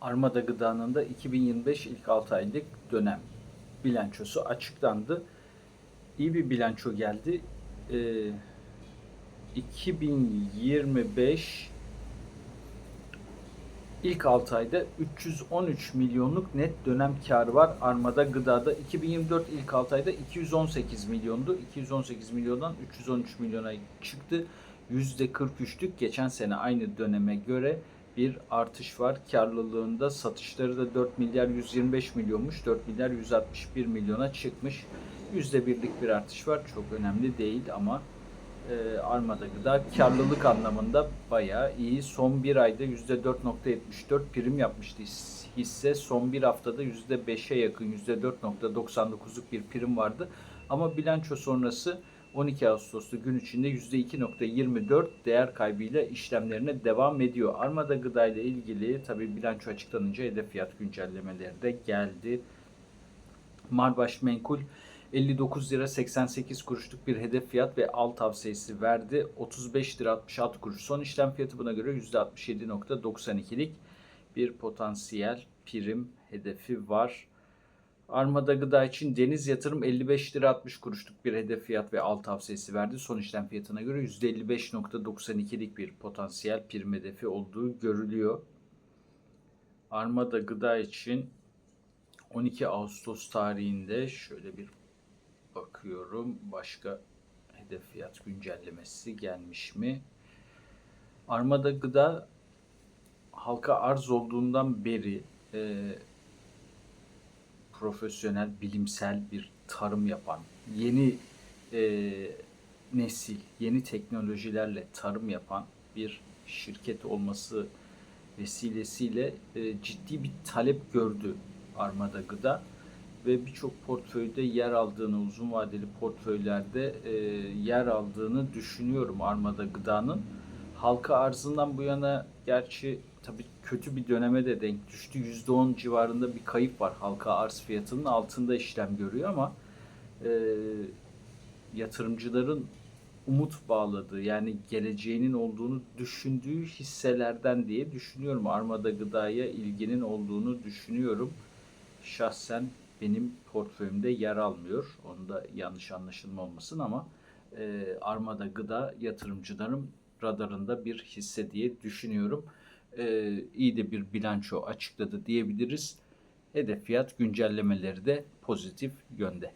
Armada Gıda'nın da 2025 ilk 6 aylık dönem bilançosu açıklandı. İyi bir bilanço geldi. Ee, 2025 ilk 6 ayda 313 milyonluk net dönem karı var Armada Gıda'da. 2024 ilk 6 ayda 218 milyondu. 218 milyondan 313 milyona çıktı. %43'lük geçen sene aynı döneme göre bir artış var. Karlılığında satışları da 4 milyar 125 milyonmuş. 4 milyar 161 milyona çıkmış. %1'lik bir artış var. Çok önemli değil ama e, Armada Gıda karlılık anlamında bayağı iyi. Son bir ayda %4.74 prim yapmıştı his- hisse. Son bir haftada %5'e yakın %4.99'luk bir prim vardı. Ama bilanço sonrası 12 Ağustos'ta gün içinde %2.24 değer kaybıyla işlemlerine devam ediyor. Armada Gıda ile ilgili tabi bilanço açıklanınca hedef fiyat güncellemeleri de geldi. Marbaş Menkul 59 lira 88 kuruşluk bir hedef fiyat ve al tavsiyesi verdi. 35 lira 66 kuruş. Son işlem fiyatı buna göre %67.92'lik bir potansiyel prim hedefi var. Armada Gıda için Deniz Yatırım 55 lira 60 kuruşluk bir hedef fiyat ve al tavsiyesi verdi. Son işlem fiyatına göre %55.92'lik bir potansiyel prim hedefi olduğu görülüyor. Armada Gıda için 12 Ağustos tarihinde şöyle bir bakıyorum. Başka hedef fiyat güncellemesi gelmiş mi? Armada Gıda halka arz olduğundan beri e, profesyonel, bilimsel bir tarım yapan, yeni e, nesil, yeni teknolojilerle tarım yapan bir şirket olması vesilesiyle e, ciddi bir talep gördü Armada Gıda ve birçok portföyde yer aldığını, uzun vadeli portföylerde e, yer aldığını düşünüyorum Armada Gıda'nın. Halka arzından bu yana gerçi tabii kötü bir döneme de denk düştü. %10 civarında bir kayıp var halka arz fiyatının altında işlem görüyor ama e, yatırımcıların umut bağladığı yani geleceğinin olduğunu düşündüğü hisselerden diye düşünüyorum. Armada Gıda'ya ilginin olduğunu düşünüyorum. Şahsen benim portföyümde yer almıyor. Onda yanlış anlaşılma olmasın ama e, Armada Gıda yatırımcıların radarında bir hisse diye düşünüyorum. E, iyi de bir bilanço açıkladı diyebiliriz. Hedef fiyat güncellemeleri de pozitif yönde.